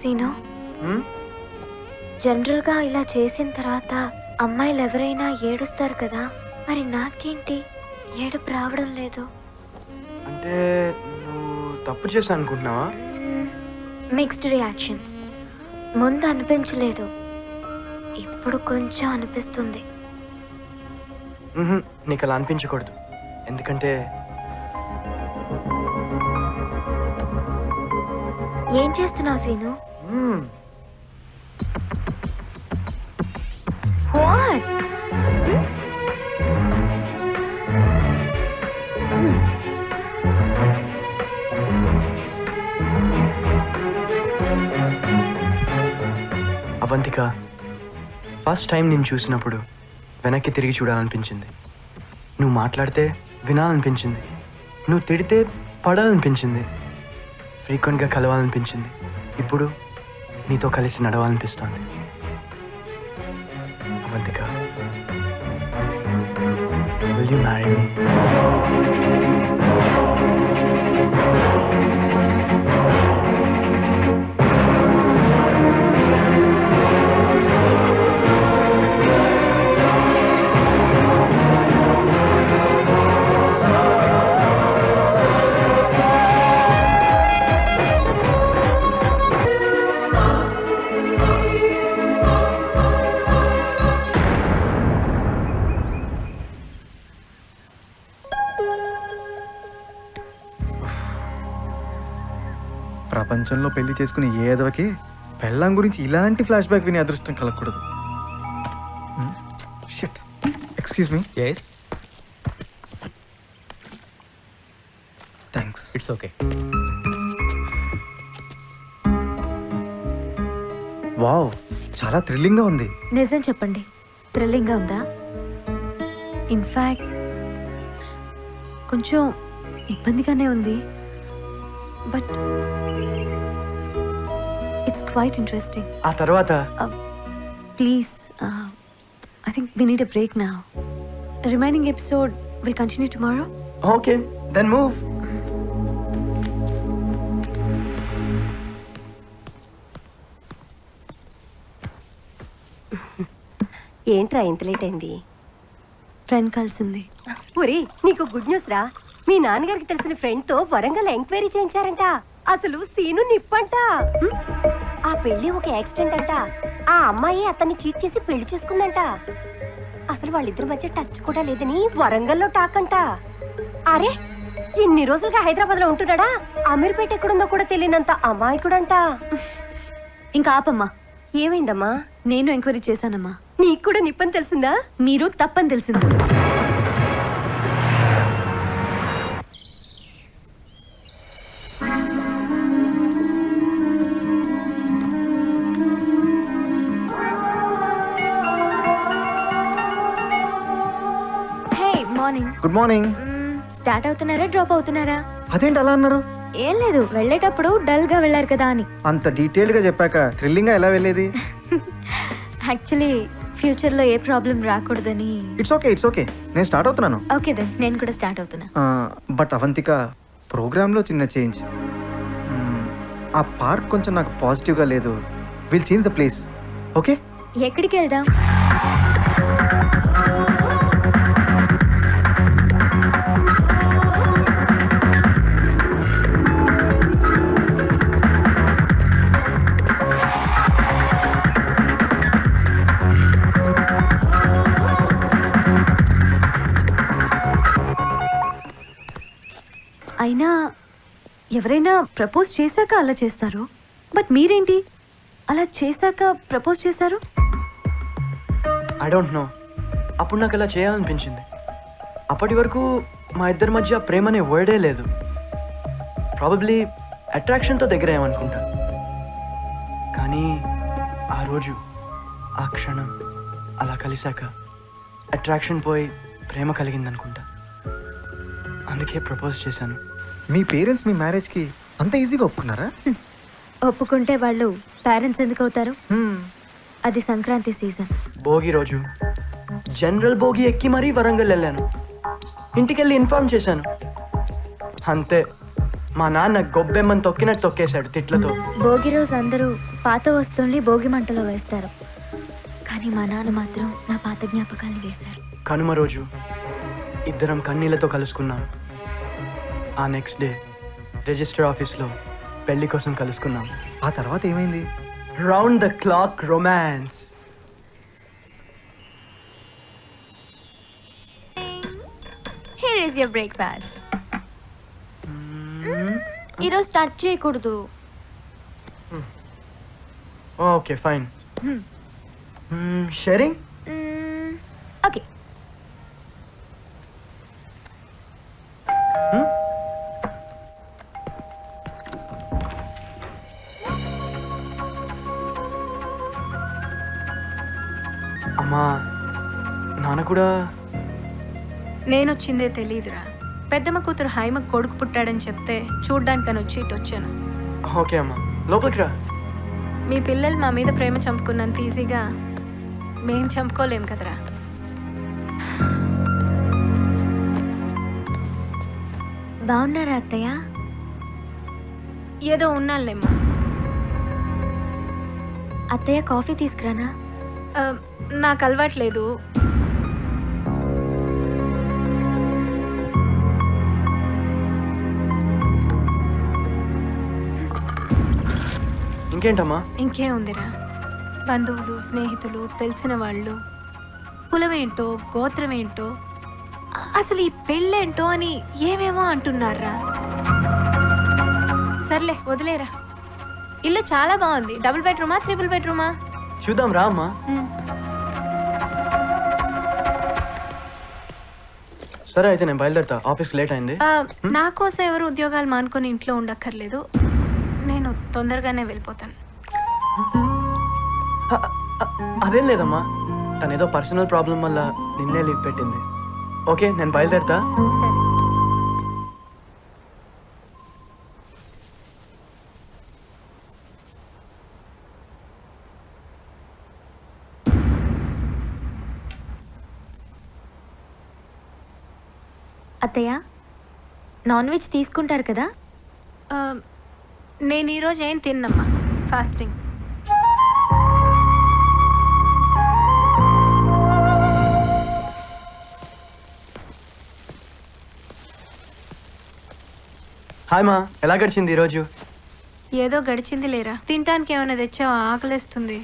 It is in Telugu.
సీను? జనరల్గా ఇలా చేసిన తర్వాత అమ్మాయిలు ఎవరైనా ఏడుస్తారు కదా మరి నాకేంటి? ఏడుపు రావడం లేదు. అంటే నువ్వు తప్పు చేశా అనుకుంటున్నావా? మిక్స్డ్ రియాక్షన్స్ ముందు అనిపించలేదు. ఇప్పుడు కొంచెం అనిపిస్తుంది. నీకు అలా అనిపించకూడదు. ఎందుకంటే ఏం చేస్తున్నావు సీను? అవంతిక ఫస్ట్ టైం నేను చూసినప్పుడు వెనక్కి తిరిగి చూడాలనిపించింది. నువ్వు మాట్లాడితే వినాలనిపించింది. నువ్వు తిడితే పడాలనిపించింది. ఫ్రీక్వెంట్గా కలవాలనిపించింది. ఇప్పుడు నీతో కలిసి నడవాలనిపిస్తోంది. Avantika will you marry me ప్రపంచంలో పెళ్ళి చేసుకునే ఏ ఎదవకి పెళ్ళాం గురించి ఇలాంటి ఫ్లాష్ బ్యాక్ వినే అదృష్టం కలగకూడదు. Shit excuse me yes thanks it's okay wow చాలా థ్రిల్లింగ్గా ఉంది. నిజం చెప్పండి. థ్రిల్లింగ్గా ఉందా? ఇన్ఫ్యాక్ట్ కొంచెం ఇబ్బందిగానే ఉంది. బట్ ఇట్స్ క్వైట్ ఇంట్రెస్టింగ్ ఆ తర్వాత? Please I think we need a break నా remaining episode will continue tomorrow okay then move ఏంట్రా ఇంత లేట్ అయింది? ఫ్రెండ్ కలిసింది ఒరే నీకు గుడ్ న్యూస్ రా. మీ నాన్నగారికి తెలిసిన ఫ్రెండ్తో వరంగల్ ఎంక్వైరీ చేయించారంట. అసలు సీను నిప్పంట? ఆ పెళ్ళి ఒక యాక్సిడెంట్ అంట. ఆ అమ్మాయి అతన్ని చీట్ చేసి పెళ్ళి చేసుకుందంట. అసలు వాళ్ళిద్దరి మధ్య టచ్ కూడా లేదని వరంగల్లో టాక్ అంట. అరే ఇన్ని రోజులుగా హైదరాబాద్లో ఉంటున్నాడా? అమీర్పేట ఎక్కడుందో కూడా తెలియనంత అమాయకుడంట. ఇంకా ఆపమ్మా. ఏమైందమ్మా? నేను ఎంక్వైరీ చేశానమ్మా. నీకు కూడా నిప్పని తెలిసిందా? మీరు తప్పని తెలిసింది. గుడ్ మార్నింగ్ స్టార్ట్ అవుతున్నారా డ్రాప్ అవుతున్నారా? అదేంటి అలా అన్నారు? ఏం లేదు వెళ్ళేటప్పుడు డల్గా వెళ్ళారు కదా అని. అంత డీటెయిల్డ్గా చెప్పాక థ్రిల్లింగ్గా ఎలా వెళ్ళేది? యాక్చువల్లీ ఫ్యూచర్లో ఏ ప్రాబ్లం రాకూడదని. ఇట్స్ ఓకే ఇట్స్ ఓకే నేను స్టార్ట్ అవుతున్నాను. ఓకే దెన్ నేను కూడా స్టార్ట్ అవుతున్నా. బట్ అవంతిక ప్రోగ్రాంలో చిన్న చేంజ్ ఆ పార్క్ కొంచెం నాకు పాజిటివ్గా లేదు. Will change the place okay ఎక్కడికి వెళ్దాం? ఎవరైనా ప్రపోజ్ చేశాక అలా చేస్తారు. బట్ మీరేంటి? అలా చేశాక ప్రపోజ్ చేశారు? ఐ డోంట్ నో అప్పుడు నాకు అలా చేయాలనిపించింది. అప్పటి వరకు మా ఇద్దరి మధ్య ప్రేమ అనే వర్డే లేదు. ప్రాబబ్లీ అట్రాక్షన్తో దగ్గర ఏమనుకుంటా కానీ ఆ రోజు ఆ క్షణం అలా కలిశాక అట్రాక్షన్ పోయి ప్రేమ కలిగిందనుకుంటా. అందుకే ప్రపోజ్ చేశాను. మీ పేరెంట్స్ మీ మ్యారేజ్కి అంత ఈజీగా ఒప్పుకున్నారా? ఒప్పుకుంటే వాళ్ళు పేరెంట్స్ ఎందుకు అవుతారు. అది సంక్రాంతి సీజన్. భోగి రోజు. జనరల్ భోగి ఎక్కి మరీ వరంగల్ వెళ్ళాను. ఇంటికెళ్ళి ఇన్ఫార్మ్ చేశాను. అంతే. మా నాన్న గొబ్బెమ్మని తొక్కినట్టు తొక్కేశాడు తిట్లతో. భోగి రోజు అందరూ పాత వస్తువుల్ని భోగి మంటలో వేస్తారు. కానీ మా నాన్న మాత్రం నా పాత జ్ఞాపకాల్ని వేశారు. కనుమ రోజు. ఇద్దరం కన్నీళ్ళతో కలుసుకున్నాం. ఆ నెక్స్ట్ డే రిజిస్టర్ ఆఫీస్లో పెళ్ళి కోసం కలుసుకున్నాం. ఆ తర్వాత ఏమైంది? Round the clock romance here is your breakfast ఈరోజు స్టార్ట్ చేయకూడదు. ఓకే ఫైన్ షేరింగ్ కూడా? నేనొచ్చిందే తెలియదురా పెద్దమ్మ కూతురు హైమ కొడుకు పుట్టాడని చెప్తే చూడ్డానికని వచ్చి ఇటు వచ్చాను ఓకే అమ్మా. లోపలికి రా. మీ పిల్లలు మా మీద ప్రేమ చంపుకున్నంత ఈజీగా మేం చంపుకోలేం కదరా. బాగున్నారా అత్తయ్య? ఏదో ఉన్నాళ్ళేమ్మా అత్తయ్య కాఫీ తీసుకురానా? నాకు అలవాట్లేదు ఇంకేంటమ్మా? ఇంకేం ఉందిరా బంధువులు స్నేహితులు తెలిసిన వాళ్ళు కులమేంటో గోత్రమేంటో అసలు ఈ పెళ్ళేంటో అని ఏమేమో అంటున్నారా? సర్లే వదిలేరా. ఇల్లు చాలా బాగుంది. డబుల్ బెడ్రూమా త్రిపుల్ బెడ్రూమా? చూద్దాం రా అమ్మా. సరే అయితే నేను బయలుదేరుతా. ఆఫీస్కి లేట్ అయింది. నా కోసం ఎవరు ఉద్యోగాలు మానుకొని ఇంట్లో ఉండక్కర్లేదు. నేను తొందరగానే వెళ్ళిపోతాను. అదేం లేదమ్మా. తను ఏదో పర్సనల్ ప్రాబ్లం వల్ల నిన్నే లీవ్ పెట్టింది. ఓకే నేను బయలుదేరుతా. సరే అత్తయ్య నాన్ వెజ్ తీసుకుంటారు కదా? ఆ, నేను ఈరోజు ఏం తిన్నమ్మా? ఫాస్టింగ్ హాయ్ మా ఎలా గడిచింది ఈరోజు ఏదో గడిచింది లేరా. తినటానికి ఏమైనా తెచ్చావా? ఆకలేస్తుంది.